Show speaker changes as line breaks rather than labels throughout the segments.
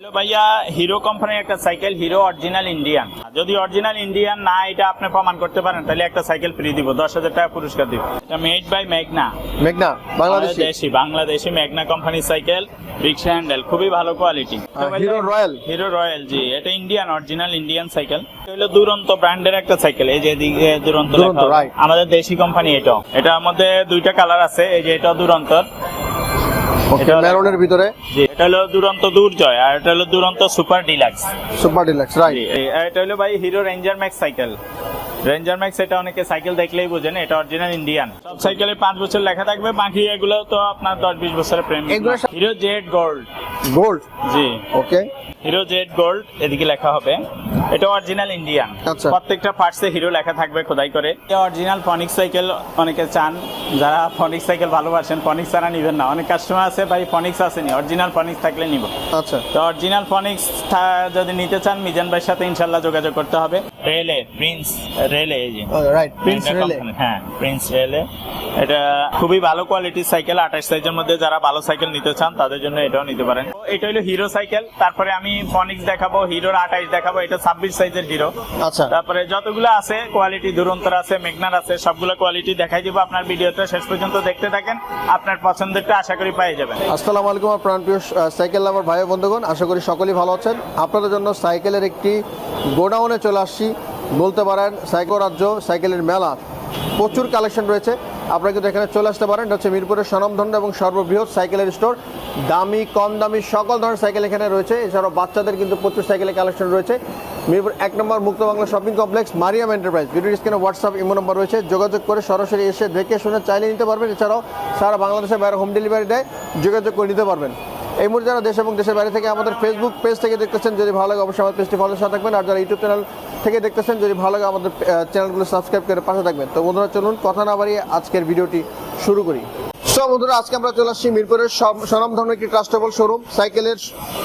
Hello ভাইয়া Hero কোম্পানির একটা সাইকেল হিরো অরিজিনাল ইন্ডিয়ান যদি অরিজিনাল ইন্ডিয়ান না এটা আপনি প্রমাণ করতে পারেন তাহলে একটা সাইকেল ফ্রি দিব দশ হাজার টাকা পুরস্কার দিব। এটা মেড বাই মেঘনা
মেঘনা বাংলাদেশি?
দেশি বাংলাদেশি মেঘনা কোম্পানির সাইকেল রিক্সা হ্যান্ডেল খুবই ভালো quality
Hero Royal
Hero Royal জি এটা ইন্ডিয়ান অরিজিনাল ইন্ডিয়ান সাইকেল এটা হলো দুরন্ত ব্র্যান্ডের একটা সাইকেল এই যে এদিকে দুরন্ত। আমাদের দেশি কোম্পানি এটা এটার মধ্যে দুইটা কালার আছে এই যে এটা দুরন্তর।
ওকে মেরুনের ভিতরে?
এটা হলো দুরন্ত দুর্জয় আর এটা হলো Duranto super deluxe.
Super deluxe right
এটা হলো ভাই Hero Ranger Max cycle. Ranger Max এটা অনেকে সাইকেল দেখলেই বুঝেন এটা অরিজিনাল ইন্ডিয়ান সব সাইকেলে পাঁচ বছর লেখা থাকবে বাকি এগুলো তো আপনার দশ বিশ বছরের প্রেম। Hero Z gold.
গোল্ড?
জি।
ওকে
হিরো জেড গোল্ড এদিকে লেখা হবে। এটা অরিজিনাল ইন্ডিয়ান
আচ্ছা।
প্রত্যেকটা পার্টসে হিরো লেখা থাকবে খোদাই করে। অরিজিনাল ফনিক্স সাইকেল অনেকে চান। যারা ফনিক্স সাইকেল ভালোবাসেন ফনিক্স ছাড়া নিবেন না। অনেক কাস্টমার আছে ভাই ফনিক্স আসেনি। অরিজিনাল ফনিক্স থাকলে নিব।
আচ্ছা।
তো অরিজিনাল ফনিক্স যদি নিতে চান মিজান ভাইয়ের সাথে ইনশাল্লাহ যোগাযোগ করতে হবে। রেলে প্রিন্স রেলে এই যে।
রাইট প্রিন্স রেলে
হ্যাঁ প্রিন্স রেলে এটা খুবই ভালো কোয়ালিটির সাইকেল আঠাশ সাইজের মধ্যে যারা ভালো সাইকেল নিতে চান তাদের জন্য এটাও নিতে পারেন। এটা হলো হিরো সাইকেল তারপরে আমি ফনিক্স দেখাবো হিরোর আঠাশ দেখাবো এটা ছাব্বিশ সাইজের হিরো
আচ্ছা।
তারপরে যতগুলো আছে কোয়ালিটি দুরন্তর আছে মেঘনার আছে সবগুলো কোয়ালিটি দেখাই দিব আপনার ভিডিওটা শেষ পর্যন্ত দেখতে থাকেন আপনার পছন্দেরটা আশা করি পেয়ে যাবেন।
আসসালামু আলাইকুম আমার প্রাণপ্রিয় সাইকেল লাভার ভাই ও বন্ধুগণ আশা করি সকলেই ভালো আছেন। আপনাদের জন্য সাইকেলের একটি গোডাউনে চলে আসছি। বলতে পারেন সাইকেল রাজ্য সাইকেলের মেলা। প্রচুর কালেকশন রয়েছে। আপনারা কিন্তু এখানে চলে আসতে পারেন। এটা হচ্ছে মিরপুরের স্বনামধন্য এবং সর্ববৃহৎ সাইকেলের স্টোর। দামি, কম দামি, সকল ধরনের সাইকেল এখানে রয়েছে। এছাড়াও বাচ্চাদের কিন্তু প্রচুর সাইকেলের কালেকশন রয়েছে। মিরপুর এক নম্বর Mukto Bangla shopping complex, Mariam enterprise. Video স্ক্রিনে হোয়াটসঅ্যাপ ইমো নম্বর রয়েছে। যোগাযোগ করে সরাসরি এসে দেখে শুনে চাইলে নিতে পারবেন। এছাড়াও সারা বাংলাদেশে বাইরে হোম ডেলিভারি দেয়। যোগাযোগ করে নিতে পারবেন। এই মুহূর্তে যারা দেশ এবং দেশের বাইরে থেকে আমাদের ফেসবুক পেজ থেকে দেখতেছেন, যদি ভালো লাগে অবশ্যই আমাদের পেজটি ফলো সাথে থাকবেন। আর যারা ইউটিউব চ্যানেল থেকে দেখতেছেন, যদি ভালো লাগে আমাদের চ্যানেলগুলো সাবস্ক্রাইব করে পাশে থাকবেন। তো বন্ধুরা, চলুন, কথা না বাড়িয়ে আজকের ভিডিওটি শুরু করি। সো বন্ধুরা আজকে আমরা চলে আসছি মিরপুরের স্বনামধন্য একটি ট্রাস্টেবল শোরুম সাইকেলের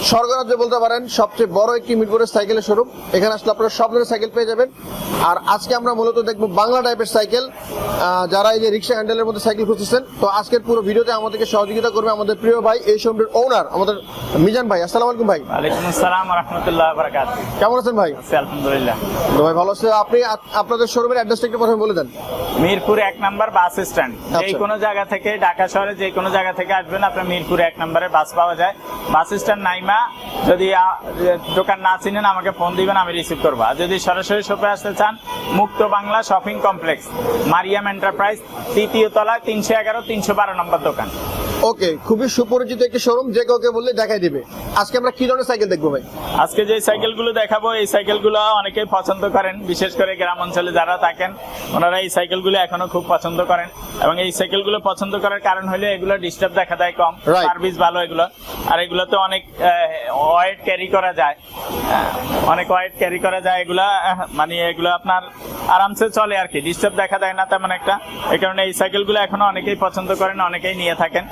স্বর্গরাজ্য বলতে পারেন সবচেয়ে বড় একটি মিরপুরের সাইকেলের শোরুম এখানে আসলে আপনারা সব ধরনের সাইকেল পেয়ে যাবেন। আর আজকে আমরা মূলত দেখব বাংলা টাইপের সাইকেল যারা এই যে রিক্সা হ্যান্ডেলের মধ্যে সাইকেল খুঁজতেছেন। তো আজকের পুরো ভিডিওতে আমাদেরকে সহযোগিতা করবে আমাদের প্রিয় ভাই এই শোরুমের ওনার আমাদের মিজান ভাই। আসসালামু আলাইকুম ভাই।
ওয়ালাইকুম আসসালাম রহমতুল্লাহ বারাকাত
কেমন আছেন ভাই?
আলহামদুলিল্লাহ।
তো ভাই ভালো আছে আপনি আপনাদের শোরুমের অ্যাড্রেসটা একটু প্রথমে বলে দেন।
মিরপুর এক নাম্বার বাস স্ট্যান্ড। যে
আচ্ছা।
কোনো জায়গা থেকে ঢাকা শহরে যে কোনো জায়গা থেকে আসবেন আপনার মিরপুর এক নম্বরে বাস পাওয়া যায়। বাস স্ট্যান্ড নাইমা যদি দোকান না চিনেন আমাকে ফোন দিবেন আমি রিসিভ করব। আর যদি সরাসরি শপে আসতে চান Mukto Bangla shopping complex Mariam enterprise তৃতীয় তলায় তিনশো এগারো তিনশো বারো নম্বর দোকান।
ওকে খুবই সুপরিচিত একটি শোরুম যে কাউকে বললে দেখাই দিবে। আজকে আমরা কি ধরনের সাইকেল দেখব ভাই?
আজকে যে সাইকেলগুলো দেখাবো এই সাইকেলগুলো অনেকেই পছন্দ করেন। বিশেষ করে গ্রাম অঞ্চলে যারা থাকেন ওনারা এই সাইকেলগুলো এখনও খুব পছন্দ করেন। এবং এই সাইকেলগুলো পছন্দ করার কারণ হলো এগুলো ডিস্টার্ব দেখা দেয় কম. সার্ভিস ভালো এগুলো। আর এগুলোতে অনেক ওয়েট ক্যারি করা যায়। অনেক ওয়েট ক্যারি করা যায় এগুলা মানে এগুলো আপনার আরামসে চলে আর কি। ডিস্টার্ব দেখা দেয় না তেমন একটা। এই কারণে এই সাইকেলগুলো এখনও অনেকেই পছন্দ করেন অনেকেই নিয়ে থাকেন।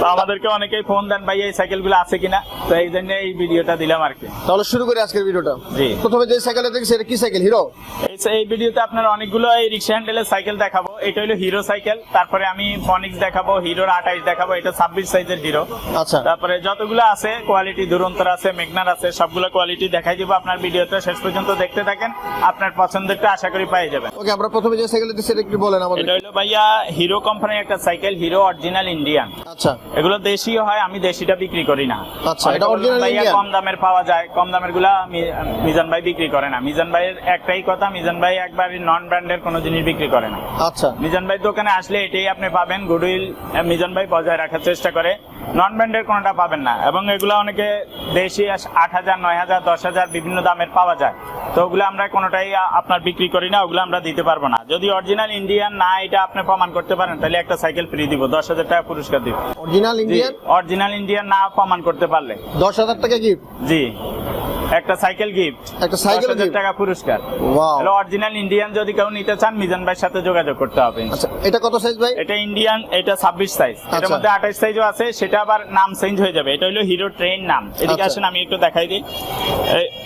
তো আমাদেরকে অনেকেই ফোন দেন ভাই এই সাইকেলগুলো আছে কিনা? তো এই জন্য এই ভিডিওটা দিলাম আর কি।
তাহলে শুরু করি আজকের ভিডিওটা।
জি।
প্রথমে যে সাইকেলটা দেখি এটা কি সাইকেল হিরো
এই এই ভিডিওতে আপনার অনেকগুলো এই রিক্সা হ্যান্ডেলের সাইকেল দেখাবো। এটা হলো হিরো সাইকেল তারপরে আমি ফনিক্স দেখাবো হিরোর আঠাইশ দেখাবো এটা ছাব্বিশ সাইজের হিরো
আচ্ছা।
তারপরে যতগুলো আছে কোয়ালিটি দুরন্তর আছে মেঘনার আছে সবগুলো কোয়ালিটি দেখাই দিব আপনার ভিডিওটা শেষ পর্যন্ত দেখতে থাকেন আপনার পছন্দেরটা আশা করি পেয়ে যাবেন।
ওকে আমরা প্রথমে যে সাইকেল সেটা একটু বলেন আমাদের।
এটা হলো ভাইয়া হিরো কোম্পানির একটা সাইকেল হিরো অরিজিনাল ইন্ডিয়ান
আচ্ছা।
এগুলো দেশীয় হয় আমি দেশিটা বিক্রি করি না।
আচ্ছা, এটা original
ভাইয়া কম দামের পাওয়া যায় কম দামেরগুলা মিজান ভাই বিক্রি করে না। মিজান ভাইয়ের একটাই কথা মিজান ভাই একবার নন ব্র্যান্ডের কোনো জিনিস বিক্রি করে না।
আচ্ছা।
মিজান ভাই দোকানে আসলে এটাই আপনি পাবেন গুডউইল মিজান ভাই বজায় রাখার চেষ্টা করে। নন ব্র্যান্ডের কোনোটা পাবেন না এবং এগুলো অনেকে দেশি আট হাজার নয় হাজার দশ হাজার বিভিন্ন দামের পাওয়া যায়। তো ওগুলো আমরা কোনোটাই আপনার বিক্রি করি না ওগুলো আমরা দিতে পারব না। যদি অরিজিনাল ইন্ডিয়ান না এটা আপনি প্রমাণ করতে পারেন তাহলে একটা সাইকেল ফ্রি দিব দশ হাজার টাকা পুরস্কার দিব।
অরিজিনাল ইন্ডিয়ান
অরিজিনাল ইন্ডিয়ান না প্রমাণ করতে পারলে।
দশ হাজার টাকা গিফট
জি। একটা সাইকেল গিফট।
একটা সাইকেল gift?
টাকা পুরস্কার।
ওয়াও।
হলো অরিজিনাল ইন্ডিয়ান যদি কেউ নিতে চান মিজান ভাইয়ের সাথে যোগাযোগ করতে হবে।
আচ্ছা এটা কত সাইজ ভাই?
এটা ইন্ডিয়ান এটা ছাব্বিশ সাইজ এটার
আচ্ছা।
মধ্যে আঠাশ সাইজও আছে সেটা আবার নাম চেঞ্জ হয়ে যাবে। এটা হলো হিরো ট্রেন নাম। এদিকে
আচ্ছা।
আসেন আমি একটু দেখাই দিই।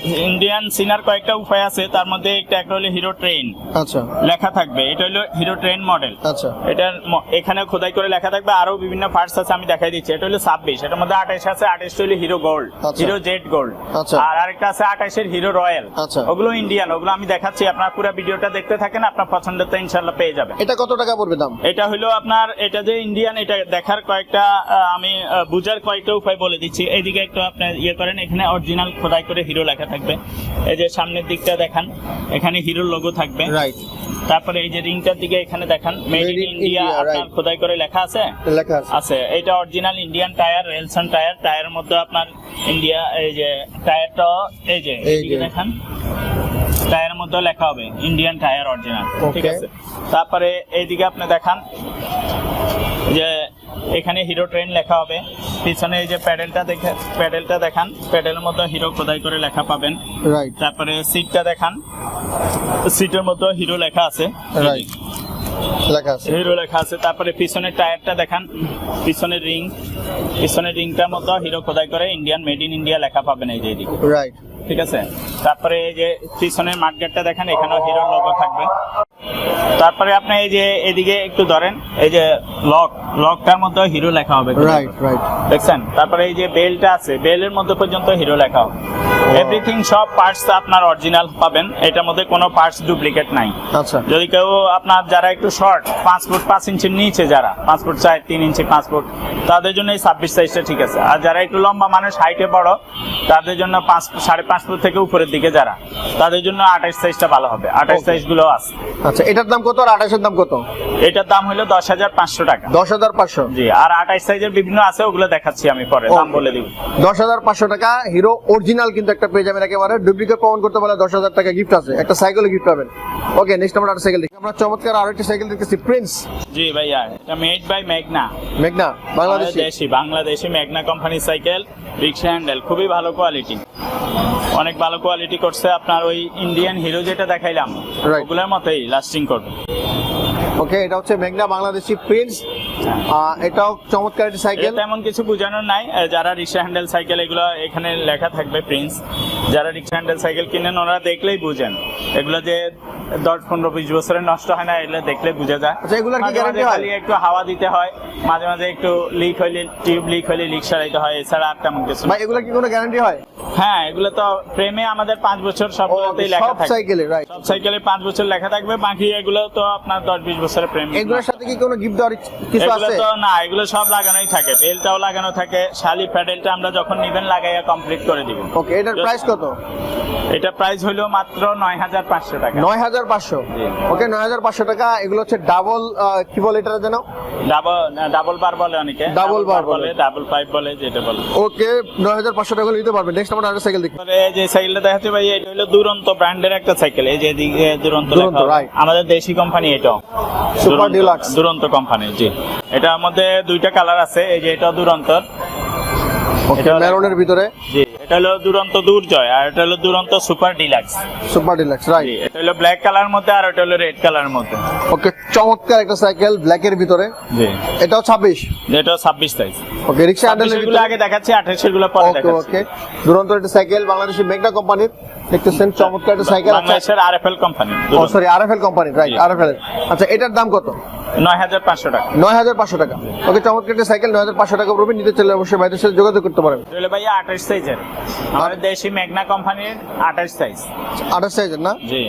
ইন্ডিয়ান সিনার কয়েকটা উপায় আছে তার মধ্যে একটা একটা হলো হিরো ট্রেন
আচ্ছা।
লেখা থাকবে। এটা হলো হিরো ট্রেন মডেল
আচ্ছা।
এটার ম- এখানে খোদাই করে লেখা থাকবে। আরও বিভিন্ন পার্টস আছে আমি দেখাই দিচ্ছি। এটা হলো ছাব্বিশ এটার মধ্যে আঠাশ আছে আঠাশ হলো Hero gold. Hero Z gold
আচ্ছা।
আর আরেকটা আছে আঠাশের হিরো রয়্যাল।
আচ্ছা।
ওগুলো ইন্ডিয়ান ওগুলো আমি দেখাচ্ছি। আপনার পুরো ভিডিওটা দেখতে থাকেন আপনার পছন্দের তো ইনশাল্লাহ পেয়ে যাবেন।
এটা কত টাকা পড়বে দাম?
এটা হলো আপনার এটা যে ইন্ডিয়ান এটা দেখার কয়েকটা আমি বুঝার কয়েকটা উপায় বলে দিচ্ছি। এইদিকে একটু আপনি ইয়ে করেন এখানে অরিজিনাল খোদাই করে হিরো লেখা থাকবে। এই যে সামনের দিকটা দেখান এখানে হিরোর লোগো থাকবে।
রাইট
তারপরে এই যে রিংটার দিকে এখানে দেখান মেড ইন ইন্ডিয়া আপনার খোদাই করে লেখা আছে?
লেখা আছে।
আছে এটা original Indian tyre Ralson tyre টায়ারের মধ্যে আপনার ইন্ডিয়া এই যে টায়ারটা এই যে
যে।
দেখান। টায়ারের মধ্যে লেখা হবে ইন্ডিয়ান টায়ার অরিজিনাল ঠিক আছে? তারপরে এইদিকে আপনি দেখান যে এখানে হিরো ট্রেন লেখা হবে। পিছনে এই যে প্যাডেলটা দেখে প্যাডেলটা দেখান। প্যাডেলের মধ্যে হিরো খোদাই করে লেখা পাবেন।
রাইট
তারপরে সিটটা দেখান। সিটের মধ্যে হিরো লেখা আছে।
রাইট লেখা আছে।
হিরো লেখা আছে। তারপরে পিছনের টায়ারটা দেখান। পিছনের রিং। পিছনের রিংটার মধ্যে হিরো খোদাই করে ইন্ডিয়ান মেড ইন ইন্ডিয়া লেখা পাবেন এই যে এদিকে।
রাইট
ঠিক আছে? তারপরে এই যে পিছনের মার্কেটটা দেখেন এখানেও হিরোর লোগো থাকবে। তারপরে আপনি এই যে এদিকে একটু ধরেন এই যে লক লকটার মধ্যে হিরো লেখা হবে।
রাইট রাইট
দেখছেন? তারপরে এই যে বেলটা আছে বেলের মধ্যে পর্যন্ত হিরো লেখা হবে। এভরিথিং সব পার্টস আপনার অরিজিনাল পাবেন। এটার মধ্যে কোনো পার্টস ডুপ্লিকেট নাই।
আচ্ছা।
যদি কেউ আপনার যারা একটু শর্ট পাঁচ ফুট পাঁচ ইঞ্চির নিচে যারা পাঁচ ফুট চার তিন ইঞ্চি পাঁচ ফুট তাদের জন্য এই ছাব্বিশ সাইজটা ঠিক আছে। আর যারা একটু লম্বা মানুষ হাইটে বড় তাদের জন্য পাঁচ সাড়ে পাঁচ ফুট থেকে উপরের দিকে যারা তাদের জন্য আঠাশ সাইজটা ভালো হবে। আঠাশ. সাইজগুলো আছে।
আচ্ছা এটার দাম কত আর আঠাশের দাম কত?
এটার দাম হলো দশ হাজার পাঁচশো টাকা।
দশ হাজার পাঁচশো।
জি আর আঠাশ সাইজের বিভিন্ন আছে ওগুলো দেখাচ্ছি আমি পরে দাম বলে দিব।
দশ হাজার পাঁচশো টাকা হিরো অরিজিনাল কিন্তু একটা পেয়ে যাবেন একেবারে ডুপ্লিকেট প্রমাণ করতে পারলে দশ হাজার টাকা গিফট আছে। একটা সাইকেল গিফট পাবেন। ওকে নেক্সট আমরা সাইকেল দেখি। আমরা চমৎকার আর একটা সাইকেল দেখতেছি প্রিন্স
জি ভাইয়া এটা মেড বাই মেঘনা
মেঘনা বাংলাদেশি।
দেশি বাংলাদেশি মেঘনা কোম্পানির সাইকেল রিক্সা হ্যান্ডেল খুবই ভালো কোয়ালিটি অনেক ভালো কোয়ালিটি করছে আপনার ওই ইন্ডিয়ান হিরো যেটা দেখাইলাম. ওগুলোর মতোই লাস্টিং করবে।
ওকে এটা হচ্ছে মেঘনা বাংলাদেশি প্রিন্স এটাও চমৎকার একটা সাইকেল
তেমন কিছু বোঝানোর নাই। যারা রিক্সা হ্যান্ডেল সাইকেল এগুলো এখানে লেখা থাকবে প্রিন্স যারা রিক্সা হ্যান্ডেল সাইকেল কিনেন ওরা দেখলেই বুঝেন। এগুলো যে দশ পনেরো বিশ বছরের নষ্ট হয় না এগুলো দেখলে বুঝা যায়।
আচ্ছা, কি হয়?
একটু হাওয়া দিতে হয় মাঝে মাঝে একটু লিক হইলে টিউব লিক হইলে লিক সারাইতে হয় এছাড়া আর তেমন কিছু
ভাই এগুলো কি কোনো গ্যারান্টি হয়?
হ্যাঁ এগুলো তো প্রেমে আমাদের পাঁচ বছর সবগুলোতেই লেখা
সব
থাকে।
সাইকেলে রাইট
সব সাইকেলে পাঁচ বছর লেখা থাকবে বাকি এগুলো তো আপনার দশ বিশ বছরের প্রেম
এগুলোর সাথে কি কোনো গিফট দেওয়ার কিছু
এগুলো
আছে?
তো না এগুলো সব লাগানোই থাকে বেলটাও লাগানো থাকে শালি প্যাডেলটা আমরা যখন নিবেন লাগাইয়া কমপ্লিট করে দিব
ওকে এটার প্রাইস কত?
এটা প্রাইস হলো মাত্র নয় হাজার পাঁচশো টাকা।
নয় হাজার পাঁচশো। ওকে নয় হাজার পাঁচশো টাকা এগুলো হচ্ছে ডাবল কি বলে এটা যেন?
ডাবল ডাবল বার বলে অনেকে।
Double bar বলে।
বলে ডাবল পাইপ বলে যেটা বলে।
ওকে নয় হাজার পাঁচশো টাকা নিতে পারবেন। নেক্সট আমরা সাইকেল দেখি।
তারপরে যে সাইকেলটা দেখাচ্ছি ভাই এটা হলো দুরন্ত ব্র্যান্ডের একটা সাইকেল এই যে দুরন্ত আমাদের দেশি কোম্পানি
Super
দুরন্ত- দুরন্ত কোম্পানি জি। এটার মধ্যে দুইটা কালার আছে এই যে এটা দুরন্তর।
মেরুনের ভিতরে।
জি। এটা হলো দুরন্ত দুর্জয় আর এটা হলো Duranto super deluxe.
Super deluxe right
এটা হলো ব্ল্যাক কালার মধ্যে আর এটা হলো রেড কালার মধ্যে।
ওকে চমৎকার একটা সাইকেল ব্ল্যাকের ভিতরে।
জি।
এটাও ছাব্বিশ?
যেটা ছাব্বিশ সাইজ
ওকে রিক্সা হ্যান্ডেলের ভিতরে।
আগে দেখাচ্ছি আঠাশেরগুলো পরে দেখাচ্ছি।
ওকে। দুরন্ত একটা সাইকেল বাংলাদেশি মেঘনা কোম্পানির দেখতেছেন চমৎকার একটা সাইকেল আছে
বাংলাদেশের R F L company
oh sorry RFL company right RFL আচ্ছা এটার দাম কত?
নয় হাজার পাঁচশো টাকা।
নয় হাজার পাঁচশো টাকা। ওকে চমৎকার একটা সাইকেল নয় হাজার পাঁচশো টাকা পড়বে নিতে চলে অবশ্যই ভাইদের সাথে যোগাযোগ করতে পারেন।
রইল ভাইয়া আঠাশ সাইজের। আমাদের দেশি মেঘনা কোম্পানির আঠাশ সাইজ।
আঠাশ সাইজের না?
জি।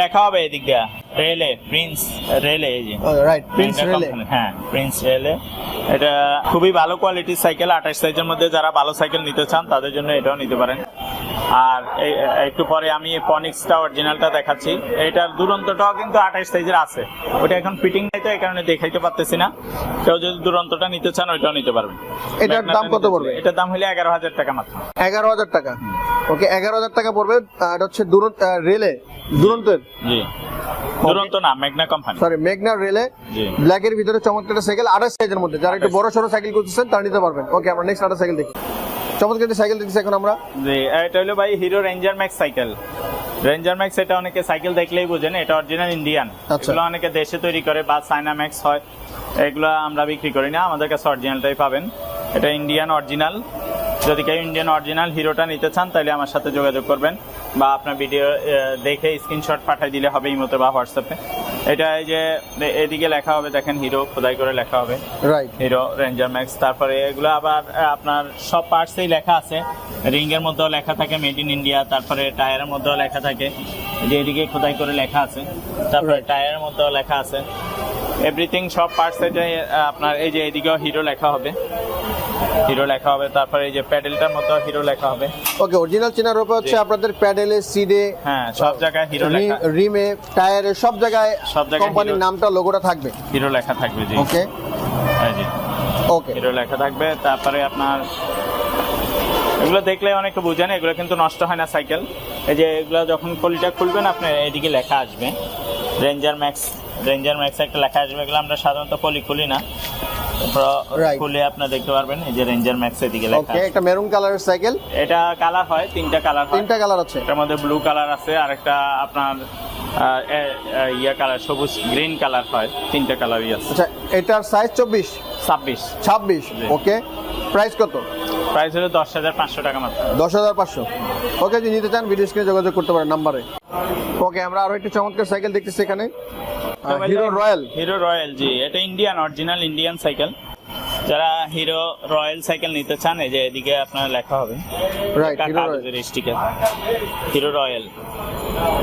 লেখা হবে এদিক দিয়া। রেলে প্রিন্স রেলে এই যে।
রাইট প্রিন্স রেলে।
হ্যাঁ প্রিন্স রেলে। এটা খুবই ভালো কোয়ালিটির সাইকেল আঠাশ সাইজের মধ্যে যারা ভালো সাইকেল নিতে চান তাদের জন্য এটাও নিতে পারেন। আর একটু পরে আমি পনিক্সটা অরিজিনালটা দেখাচ্ছি। এটার দুরন্তটাও কিন্তু আঠাশ সাইজের আছে। ওটা এখন ফিটিং নাই তো এই কারণে দেখাইতে পারতেছি না। কেউ যদি দুরন্তটা নিতে চান ওইটাও নিতে পারবেন।
এটার দাম কত পড়বে?
এটার দাম হলে এগারো হাজার টাকা মাত্র।
এগারো হাজার টাকা। ওকে এগারো হাজার টাকা পড়বে এটা হচ্ছে দুরন্ত রেলে দুরন্তের
জি। দুরন্ত না মেঘনা কোম্পানি
সরি মেঘনা রেলে
জি।
ব্ল্যাকের ভিতরে চমৎকার একটা সাইকেল আঠাশ সাইজের মধ্যে। যারা একটু বড় সড়ো সাইকেল করতেছেন তারা নিতে পারবেন। ওকে আমরা নেক্সট আরেকটা সাইকেল দেখি। চমৎকার একটি সাইকেল দেখতেছি এখন আমরা।
জি এটা হলো ভাই Hero Ranger Max cycle. Ranger Max এটা অনেকে সাইকেল দেখলেই বুঝেন এটা অরিজিনাল ইন্ডিয়ান
আচ্ছা।
এগুলো অনেকে দেশে তৈরি করে বা চায়না ম্যাক্স হয়। এগুলো আমরা বিক্রি করি না আমাদের কাছে অরিজিনালটাই পাবেন। এটা ইন্ডিয়ান অরিজিনাল যদি কেউ ইন্ডিয়ান অরিজিনাল হিরোটা নিতে চান তাহলে আমার সাথে যোগাযোগ করবেন বা আপনার ভিডিও দেখে স্ক্রিনশট পাঠিয়ে দিলে হবে ইমোতে বা হোয়াটসঅ্যাপে এটা এই যে এদিকে লেখা হবে দেখেন হিরো খোদাই করে লেখা হবে।
রাইট
হিরো রেঞ্জার ম্যাক্স তারপরে এগুলো আবার আপনার সব পার্টসেই লেখা আছে। রিং এর মধ্যেও লেখা থাকে মেড ইন ইন্ডিয়া তারপরে টায়ারের মধ্যেও লেখা থাকে। যে এদিকে খোদাই করে লেখা আছে। তারপরে টায়ারের মধ্যেও লেখা আছে। এভরিথিং সব পার্টস আহ, আপনার এই যে এদিকেও হিরো লেখা হবে। হিরো লেখা হবে তারপরে এই যে প্যাডেলটার মতো হিরো লেখা হবে।
ওকে অরিজিনাল চেনার রূপে হচ্ছে আপনাদের প্যাডেলে সিডে
হ্যাঁ সব জায়গায় হিরো লেখা।
রিমে টায়ারে সব জায়গায়
সব জায়গায়
কোম্পানির নামটা লোগোটা থাকবে।
হিরো লেখা থাকবে জি।
ওকে।
এই যে
ওকে।
হিরো লেখা থাকবে তারপরে আপনার এগুলো দেখলে অনেকে বুঝেন এগুলো কিন্তু নষ্ট হয় না সাইকেল এই যে এগুলো যখন কলিটা খুলবেন আপনার এদিকে লেখা আসবে। রেঞ্জার ম্যাক্স রেঞ্জার ম্যাক্স একটা লেখা আসবে এগুলো আমরা সাধারণত পলি খুলি না. খুলে আপনার দেখতে পারবেন এই যে রেঞ্জার ম্যাক্স এদিকে লেখা
ওকে একটা মেরুন কালারের সাইকেল
এটা কালার হয় তিনটা কালার হয়।
তিনটা কালার আছে।
এটার মধ্যে ব্লু কালার আছে আর একটা আপনার ইয়া কালার সবুজ গ্রিন কালার হয় তিনটা কালারই আছে।
আচ্ছা এটার সাইজ চব্বিশ?
ছাব্বিশ।
ছাব্বিশ। ওকে প্রাইস কত?
প্রাইস হলো দশ হাজার পাঁচশো টাকা মাত্র।
দশ হাজার পাঁচশো। ওকে যদি নিতে চান ভিডিও স্ক্রিনে যোগাযোগ করতে পারেন নাম্বারে ওকে আমরা আরও একটা চমৎকার সাইকেল দেখতেছি এখানে। হিরো রয়্যাল
হিরো রয়্যাল জি এটা ইন্ডিয়ান অরিজিনাল ইন্ডিয়ান সাইকেল যারা হিরো রয়্যাল সাইকেল নিতে চান এই যে এদিকে আপনার লেখা হবে।
Right Hero Royal
sticker Hero Royal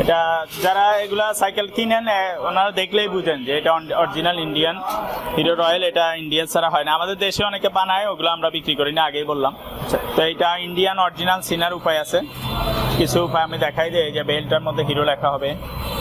এটা যারা এগুলা সাইকেল কিনেন ওনারা দেখলেই বুঝেন যে এটা অরিজিনাল ইন্ডিয়ান হিরো রয়্যাল এটা ইন্ডিয়ান ছাড়া হয় না। আমাদের দেশে অনেকে বানায় ওগুলো আমরা বিক্রি করি না আগেই বললাম। তো এটা ইন্ডিয়ান অরিজিনাল সিনার উপায় আছে। কিছু উপায় আমি দেখাই দিই যে বেল্টটার মধ্যে হিরো লেখা হবে।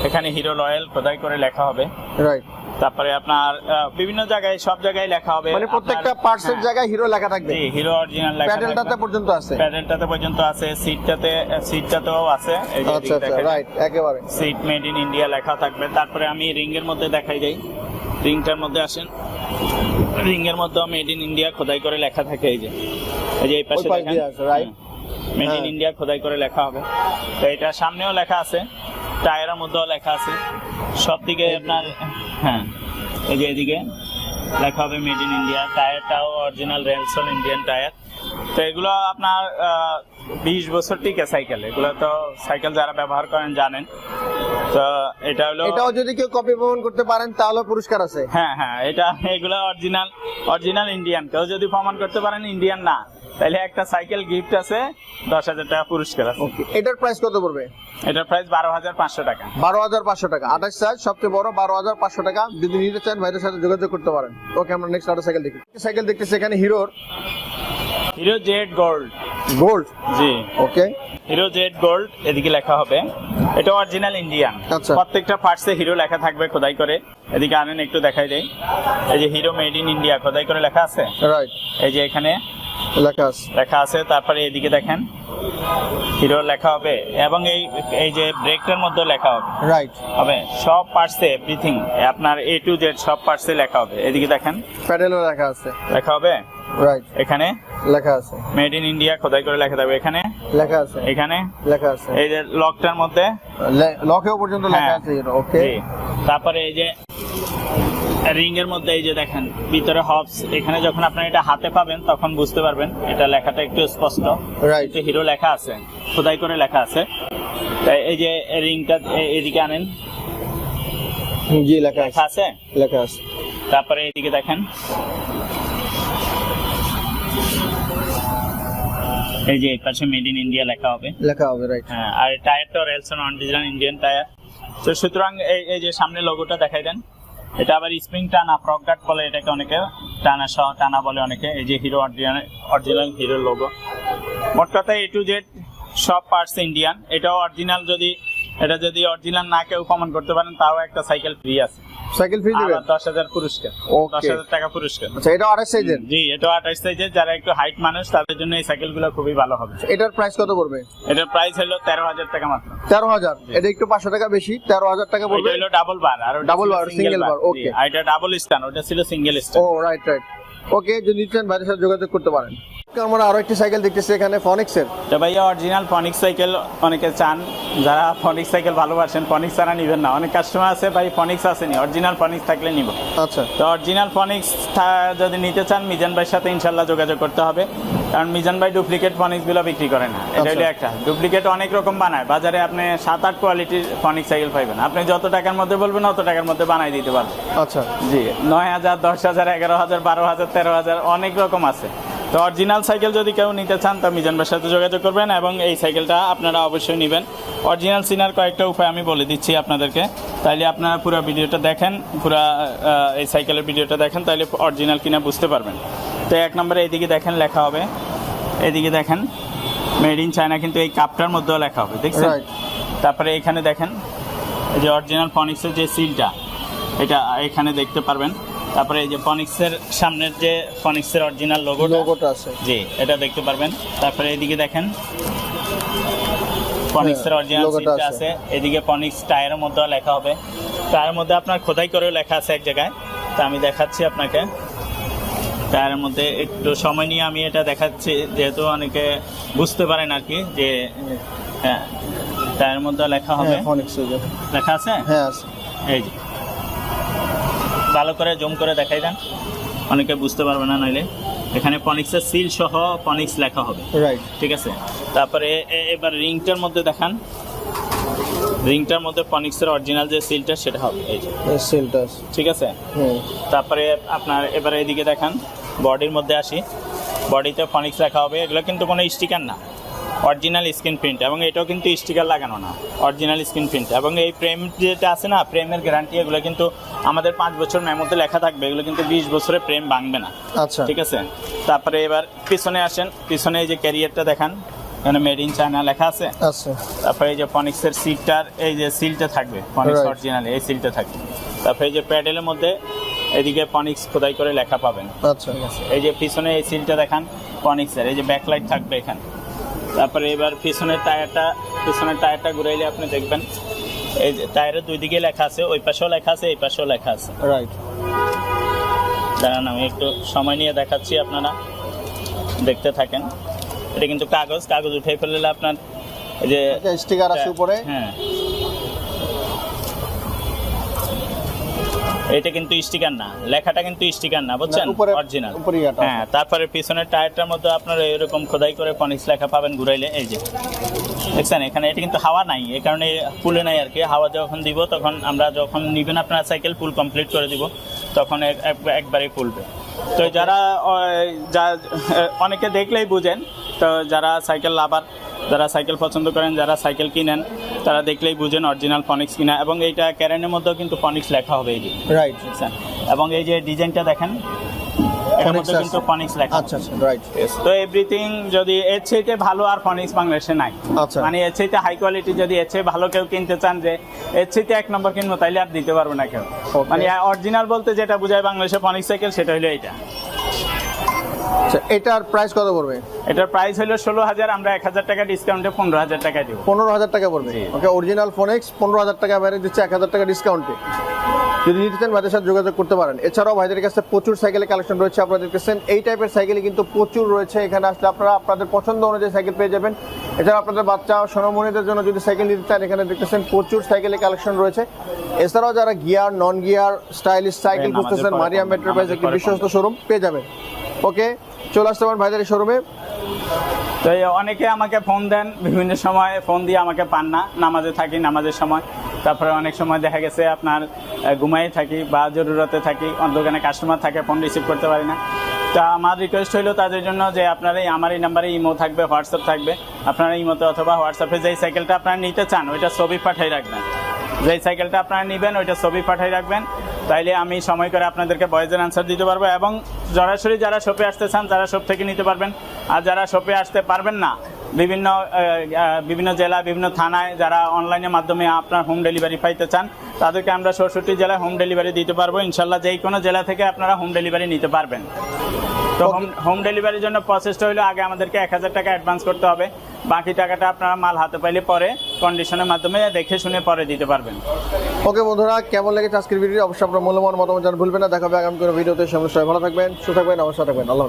এখানে হিরো রয়্যাল খোদাই করে লেখা হবে।
রাইট
তারপরে আপনার বিভিন্ন জায়গায় সব জায়গায় লেখা হবে।
মানে প্রত্যেকটা পার্টস এর
হ্যাঁ,
জায়গায় হিরো লেখা থাকবে।
জি হিরো অরিজিনাল লেখা
প্যাডেলটাতে পর্যন্ত আছে।
প্যাডেলটাতে পর্যন্ত আছে সিটটাতে সিটটাতেও আছে। এই যে
আচ্ছা আচ্ছা রাইট একেবারে।
সিট মেড ইন ইন্ডিয়া লেখা থাকবে। তারপরে আমি রিং এর মধ্যে দেখাই যাই রিংটার মধ্যে আসেন। রিং এর মধ্যে মেড ইন ইন্ডিয়া খোদাই করে লেখা থাকে এই যে। এই যে এই পাশে
আছে, right?
Made in. ইন্ডিয়া খোদাই করে লেখা হবে। তো এটা সামনেও লেখা আছে টায়ারের মধ্যেও লেখা আছে। সব দিকে আপনার হ্যাঁ এই যে এদিকে লেখা হবে মেড ইন ইন্ডিয়া টায়ারটাও অরিজিনাল রেলসন ইন্ডিয়ান টায়ার। তো এগুলো আপনার বিশ বছর টিকে সাইকেল এগুলো তো সাইকেল যারা ব্যবহার করেন জানেন। তো এটা হলো
এটাও যদি কেউ কপি প্রমাণ করতে পারেন তাহলে পুরস্কার আছে।
হ্যাঁ হ্যাঁ এটা এগুলো অরিজিনাল অরিজিনাল ইন্ডিয়ান কেউ যদি প্রমাণ করতে পারেন ইন্ডিয়ান না। তাহলে একটা সাইকেল গিফট আছে দশ হাজার টাকা পুরস্কার আছে।
ওকে এটার প্রাইস কত পড়বে?
এটার প্রাইস বারো হাজার পাঁচশো টাকা।
বারো হাজার পাঁচশো টাকা। আঠাশ সাইজ সবচেয়ে বড় বারো হাজার পাঁচশো টাকা। যদি নিতে চান ভাইদের সাথে যোগাযোগ করতে পারেন। ওকে আমরা নেক্সট আরও সাইকেল দেখি। সাইকেল দেখতেছি এখানে হিরোর
হিরো জেড গোল্ড।
গোল্ড?
জি।
ওকে।
হিরো জেড গোল্ড এদিকে লেখা হবে। এটা অরিজিনাল ইন্ডিয়ান।
আচ্ছা।
প্রত্যেকটা পার্টসে হিরো লেখা থাকবে খোদাই করে। এদিকে আনেন একটু দেখাই দেই। এই যে হিরো মেড ইন ইন্ডিয়া খোদাই করে লেখা আছে?
রাইট
এই যে এখানে
লেখা আছে।
লেখা আছে তারপরে এদিকে দেখেন। হিরো লেখা হবে এবং এই এই যে ব্রেকটার মধ্যে লেখা হবে।
রাইট
হবে। সব পার্টসে এভরিথিং আপনার এ টু জেড সব পার্টসে লেখা হবে। এদিকে দেখেন।
প্যাডেলও লেখা আছে।
লেখা হবে?
রাইট
এখানে?
লেখা আছে।
মেড ইন ইন্ডিয়া খোদাই করে লেখা থাকবে। এখানে?
লেখা আছে।
এখানে?
লেখা আছে।
এই যে লকটার মধ্যে?
লকেও পর্যন্ত লেখা
হ্যাঁ।
আছে ওকে
তারপরে এই যে রিং এর মধ্যে এই যে দেখেন ভিতরে হবস এখানে যখন আপনারা এটা হাতে পাবেন তখন বুঝতে পারবেন এটা লেখাটা একটু স্পষ্ট।
রাইট
হিরো লেখা আছে খোদাই করে লেখা আছে। তাই এই যে রিংটা এদিকে আনেন।
জি লেখা আছে।
লেখা আছে? তারপরে এদিকে দেখেন। এই যে পাশে মেড ইন ইন্ডিয়া লেখা হবে।
লেখা হবে রাইট
হ্যাঁ আর টায়ারটা রেলসন অরিজিনাল ইন্ডিয়ান টায়ার। তো সুতরাং এই যে সামনে লোগোটা দেখাই দেন। এটা আবার স্প্রিং টানা ফ্রক গার্ড বলে এটাকে অনেকে টানা সহ টানা বলে অনেকে। এই যে হিরো অরিজিনাল হিরোর হিরো লোগো মোট কথা এ টু জেড সব পার্টস ইন্ডিয়ান এটাও অরিজিনাল যদি এটা যদি অরিজিনাল না কেউ প্রমাণ করতে পারেন তাও একটা সাইকেল ফ্রি আছে।
সাইকেল ফ্রি দিবেন?
আবার দশ হাজার পুরস্কার।
Okay.
দশ হাজার টাকা পুরস্কার।
আচ্ছা এটা আড়াই সাইজের
জি এটা আঠাশ সাইজের যারা একটু হাইট মানুষ তাদের জন্য এই সাইকেলগুলো খুবই ভালো হবে।
এটার প্রাইস কত পড়বে?
এটার প্রাইস হলো তেরো হাজার টাকা মাত্র।
তেরো হাজার। এটা একটু পাঁচশো টাকা বেশি তেরো হাজার টাকা
ওইটা
পড়বে
হলো ডাবল বার আর
ডাবল বার সিঙ্গেল
বার আর এটা ডাবল স্ট্যান্ড ওটা ছিল single stand oh
right right okay যদি নিতে চান ভাইয়ের সাথে যোগাযোগ করতে পারেন। আমরা আরও একটি সাইকেল দেখতেছি এখানে ফনিক্সের।
তো ভাইয়া অরিজিনাল ফনিক্স সাইকেল অনেকে চান। যারা ফনিক্স সাইকেল ভালোবাসেন ফনিক্স ছাড়া নিবেন না। অনেক কাস্টমার আছে ভাই ফনিক্স আসেনি। অরিজিনাল ফনিক্স থাকলে নিব।
আচ্ছা।
তো অরিজিনাল ফনিক্স যদি নিতে চান মিজান ভাইয়ের সাথে ইনশাল্লাহ যোগাযোগ করতে হবে। কারণ মিজান ভাই ডুপ্লিকেট ফনিক্সগুলো বিক্রি করে না। এটা হলো
আচ্ছা।
একটা। ডুপ্লিকেট অনেক রকম বানায়। বাজারে আপনি সাত আট কোয়ালিটির ফনিক্স সাইকেল পাইবেন। আপনি যত টাকার মধ্যে বলবেন অত টাকার মধ্যে বানাই দিতে পারবেন।
আচ্ছা।
জি নয় হাজার দশ হাজার এগারো হাজার বারো হাজার তেরো হাজার অনেক রকম আছে। তো অরিজিনাল সাইকেল যদি কেউ নিতে চান তো মিজান ভাইয়ের সাথে যোগাযোগ করবেন এবং এই সাইকেলটা আপনারা অবশ্যই নেবেন। অরিজিনাল সিনার কয়েকটা উপায় আমি বলে দিচ্ছি আপনাদেরকে। তাইলে আপনারা পুরো ভিডিওটা দেখেন পুরো এই সাইকেলের ভিডিওটা দেখেন তাইলে অরিজিনাল কিনা বুঝতে পারবেন। তো এক নম্বরে এইদিকে দেখেন লেখা হবে। এদিকে দেখেন মেড ইন চায়না কিন্তু এই কাপটার মধ্যেও লেখা হবে দেখছেন. তারপরে এখানে দেখেন এই যে অরিজিনাল ফনিক্সের যে সিলটা এটা এখানে দেখতে পারবেন। তারপরে এই যে ফনিক্সের সামনের যে ফনিক্সের অরিজিনাল লোগো
লোগোটা আছে।
জি এটা দেখতে পারবেন। তারপরে এদিকে দেখেন ফনিক্সের অরিজিনাল সিলটা
আছে।
আছে। এদিকে ফনিক্স টায়ারের মধ্যেও লেখা হবে। টায়ারের মধ্যে আপনার খোদাই করেও লেখা আছে এক জায়গায়। তা আমি দেখাচ্ছি আপনাকে। টায়ারের মধ্যে একটু সময় নিয়ে আমি এটা দেখাচ্ছি যেহেতু অনেকে বুঝতে পারেন আর কি যে হ্যাঁ টায়ারের মধ্যে লেখা হবে।
হ্যাঁ ফনিক্স
লেখা আছে?
হ্যাঁ আছে।
এই যে। ভালো করে জুম করে দেখাই দেন। অনেকে বুঝতে পারবে না নইলে। এখানে পনিক্সের সিল সহ পনিক্স লেখা হবে।
রাইট
ঠিক আছে? তারপরে এবার রিংটার মধ্যে দেখান। রিংটার মধ্যে পনিক্সের অরিজিনাল যে সিলটা সেটা হবে এই যে।
সেলটা
ঠিক আছে?
হুম।
তারপরে আপনার এবারে এদিকে দেখান বডির মধ্যে আসি। বডিতে ফনিক্স রাখা হবে এগুলো কিন্তু কোনো স্টিকার না। অরিজিনাল স্ক্রিন প্রিন্ট এবং এটাও কিন্তু স্টিকার লাগানো না। অরিজিনাল স্ক্রিন প্রিন্ট এবং এই প্রেম যেটা আছে না প্রেমের গ্যারান্টি এগুলো কিন্তু আমাদের পাঁচ বছর মেমোতে লেখা থাকবে এগুলো কিন্তু বিশ বছরে প্রেম ভাঙবে না।
আচ্ছা।
ঠিক আছে? তারপরে এবার পিছনে আসেন পিছনে এই যে ক্যারিয়ারটা দেখান। এখানে মেড ইন চায়না লেখা আছে।
আছে।
তারপরে এই যে ফনিক্সের সিলটার এই যে সিলটা থাকবে ফনিক্স. অরিজিনাল এই সিলটা থাকবে। তারপরে এই যে প্যাডেলের মধ্যে এদিকে ফনিক্স খোদাই করে লেখা পাবেন।
আচ্ছা।
এই যে পিছনে এই সিলটা দেখান ফনিক্সের এই যে ব্যাকলাইট থাকবে এখানে। তারপরে এবার পিছনের টায়ারটা পিছনের টায়ারটা ঘুরাইলে আপনি দেখবেন এই যে টায়ারের দুই দিকে লেখা আছে ওই পাশেও লেখা আছে এই পাশেও লেখা আছে।
রাইট
দাঁড়ান আমি একটু সময় নিয়ে দেখাচ্ছি আপনারা। দেখতে থাকেন। এটা কিন্তু কাগজ কাগজ উঠে ফেললে আপনার এই যে
স্টিকার আছে উপরে।
হ্যাঁ। এটা কিন্তু স্টিকার না লেখাটা কিন্তু স্টিকার না বুঝছেন? অরিজিনাল হ্যাঁ তারপরে পিছনের টায়ারটার মধ্যে আপনার এরকম খোদাই করে পনিক্স লেখা পাবেন ঘুরাইলে এই যে। দেখছেন এখানে এটা কিন্তু হাওয়া নাই এই কারণে পুলে নাই আর কি। হাওয়া যখন দিব তখন আমরা যখন নিবেন আপনার সাইকেল ফুল কমপ্লিট করে দিব তখন এক- এক- একবারেই ফুলবে। তো যারা যা- অনেকে দেখলেই বুঝেন। তো যারা সাইকেল লাভার যারা সাইকেল পছন্দ করেন যারা সাইকেল কিনেন তারা দেখলেই বুঝেন অরিজিনাল ফনিক্স কিনা। এবং এইটা ক্যারেনের মধ্যেও কিন্তু ফনিক্স লেখা হবে এই যে।
রাইট
এবং এই যে ডিজাইনটা দেখেন কিন্তু ফনিক্স লেখা
আচ্ছা আচ্ছা রাইট
তো এভরিথিং যদি এর চাইতে ভালো আর ফনিক্স বাংলাদেশে নাই।
আচ্ছা।
মানে এর চাইতে হাই কোয়ালিটি যদি এর চেয়ে ভালো কেউ কিনতে চান যে এর চাইতে এক নম্বর কিনবো তাইলে আর দিতে পারবে না কেউ। মানে অরিজিনাল বলতে যেটা বোঝায় বাংলাদেশে ফনিক্স সাইকেল সেটা হলো এটা
আচ্ছা এটার প্রাইস কত পড়বে?
এটার প্রাইস হলো ষোলো হাজার আমরা এক হাজার টাকা ডিসকাউন্টে পনেরো হাজার টাকা দিব।
পনেরো হাজার টাকা পড়বে। ওকে অরিজিনাল ফোনেক্স পনেরো হাজার টাকা বাইরে দিচ্ছে এক হাজার টাকা ডিসকাউন্টে যদি নিতে চান ভাইদের সাথে যোগাযোগ করতে পারেন। এছাড়াও ভাইদের কাছে প্রচুর সাইকেলের কালেকশন রয়েছে আপনারা দেখতেছেন এই টাইপের সাইকেলই কিন্তু প্রচুর রয়েছে। এখানে আসলে আপনারা আপনাদের পছন্দ অনুযায়ী সাইকেল পেয়ে যাবেন। এছাড়া আপনাদের বাচ্চা সোনামণিদের জন্য যদি সাইকেল নিতে চান এখানে দেখতেছেন প্রচুর সাইকেলের কালেকশন রয়েছে। এছাড়াও যারা gear non gear stylish cycle খুঁজতেছেন মারিয়া
কোনটা?
মেট্রো একটি বিশ্বস্ত শোরুম পেয়ে যাবেন। ওকে, চলে আসতে পারেন ভাইদের শোরুমে
তো অনেকে আমাকে ফোন দেন, বিভিন্ন সময় ফোন দিয়ে আমাকে পান না। নামাজে থাকি, নামাজের সময়। তারপরে অনেক সময় দেখা গেছে আপনার ঘুমাই থাকি বা জরুরতে থাকি দোকানে কাস্টমার থাকে ফোন রিসিভ করতে পারি না। তা আমার রিকোয়েস্ট হইল তাদের জন্য যে আপনারা এই, আমার এই নাম্বারে ইমো থাকবে হোয়াটসঅ্যাপ থাকবে। আপনারা ইমোতে অথবা হোয়াটসঅ্যাপে যেই সাইকেলটা আপনারা নিতে চান, ওইটা ছবি পাঠিয়ে রাখবেন। যেই সাইকেলটা আপনারা নেবেন, ওইটা ছবি পাঠিয়ে রাখবেন। তাইলে আমি সময় করে আপনাদেরকে ভয়েসের আনসার দিতে পারব এবং সরাসরি যারা শপে আসতে চান তারা শপ থেকে নিতে পারবেন। আর যারা শপে আসতে পারবেন না বিভিন্ন বিভিন্ন জেলা বিভিন্ন থানায় যারা অনলাইনের মাধ্যমে আপনার হোম ডেলিভারি পাইতে চান তাদেরকে আমরা ষষ্ঠটি জেলায় হোম ডেলিভারি দিতে পারব। ইনশাল্লাহ যেই কোনো জেলা থেকে আপনারা হোম ডেলিভারি নিতে পারবেন। তো হোম হোম ডেলিভারির জন্য প্রসেসটা হলো আগে আমাদেরকে এক হাজার টাকা অ্যাডভান্স করতে হবে। বাকি টাকাটা আপনারা মাল হাতে পাইলে পরে কন্ডিশনের মাধ্যমে দেখে শুনে পরে দিতে পারবেন।
ওকে বন্ধুরা, কেমন লেগেছে আজকের ভিডিও অবশ্যই আপনার মূল্যবান মতামত জানান ভুলবেন না। দেখাবে আগামী কোনো ভিডিওতে। সমস্যা ভালো থাকবেন, সুস্থ থাকবেন অবশ্যই থাকবেন। আল্লাহ।